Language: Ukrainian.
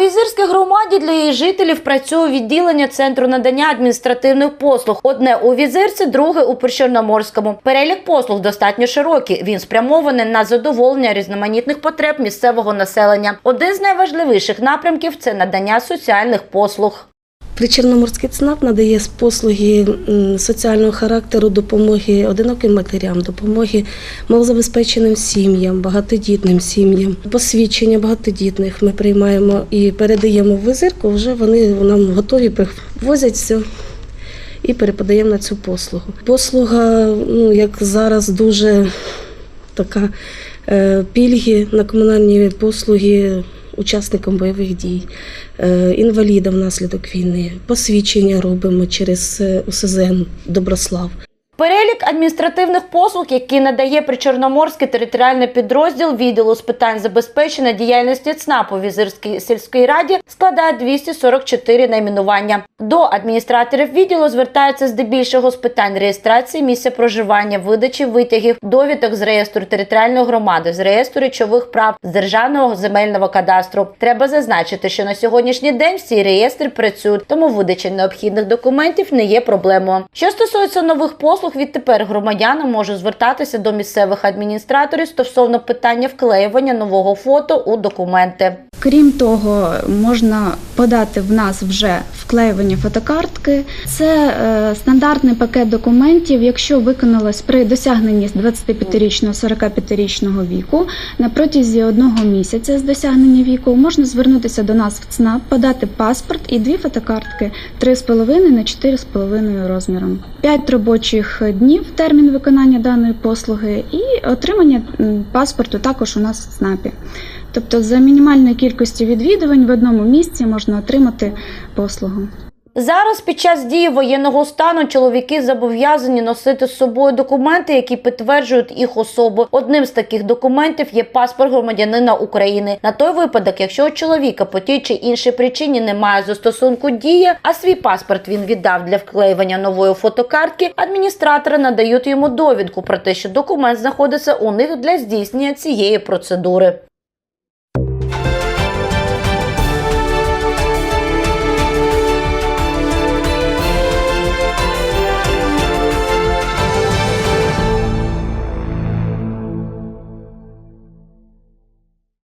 Ізирській громаді для її жителів працює відділення центру надання адміністративних послуг. Одне у Візирці, друге у Причорноморському. Перелік послуг достатньо широкий. Він спрямований на задоволення різноманітних потреб місцевого населення. Один з найважливіших напрямків це надання соціальних послуг. Причорноморський ЦНАП надає послуги соціального характеру, допомоги одиноким матерям, допомоги малозабезпеченим сім'ям, багатодітним сім'ям. Посвідчення багатодітних ми приймаємо і передаємо в визирку. Вже вони нам готові привозять все. І переподаємо на цю послугу. Послуга, ну як зараз дуже така е, пільги на комунальні послуги учасникам бойових дій, е, інвалідам внаслідок війни. Посвідчення робимо через е, УСЗН Доброслав. Перелік адміністративних послуг, які надає Причорноморський територіальний підрозділ відділу з питань забезпечення діяльності ЦНАПу Візирській сільській раді, складає 244 найменування. До адміністраторів відділу звертаються здебільшого з питань реєстрації місця проживання, видачі витягів, довідок з реєстру територіальної громади, з реєстру речових прав, з державного земельного кадастру. Треба зазначити, що на сьогоднішній день всі реєстри працюють, тому видача необхідних документів не є проблемою. Що стосується нових послуг, відтепер громадяни можуть звертатися до місцевих адміністраторів стосовно питання вклеювання нового фото у документи. Крім того, можна подати в нас вже вклеювання фотокартки. Це е, стандартний пакет документів, якщо виконалось при досягненні з 25-річного 45-річного віку на протязі одного місяця з досягнення віку можна звернутися до нас в ЦНАП, подати паспорт і дві фотокартки 3,5 на 4,5 розміром. 5 робочих днів термін виконання даної послуги і отримання паспорту також у нас в ЦНАПі. Тобто за мінімальної кількості відвідувань в одному місці можна отримати послугу. Зараз під час дії воєнного стану чоловіки зобов'язані носити з собою документи, які підтверджують їх особу. Одним з таких документів є паспорт громадянина України. На той випадок, якщо у чоловіка по тій чи іншій причині немає застосунку дії, а свій паспорт він віддав для вклеювання нової фотокартки, адміністратори надають йому довідку про те, що документ знаходиться у них для здійснення цієї процедури.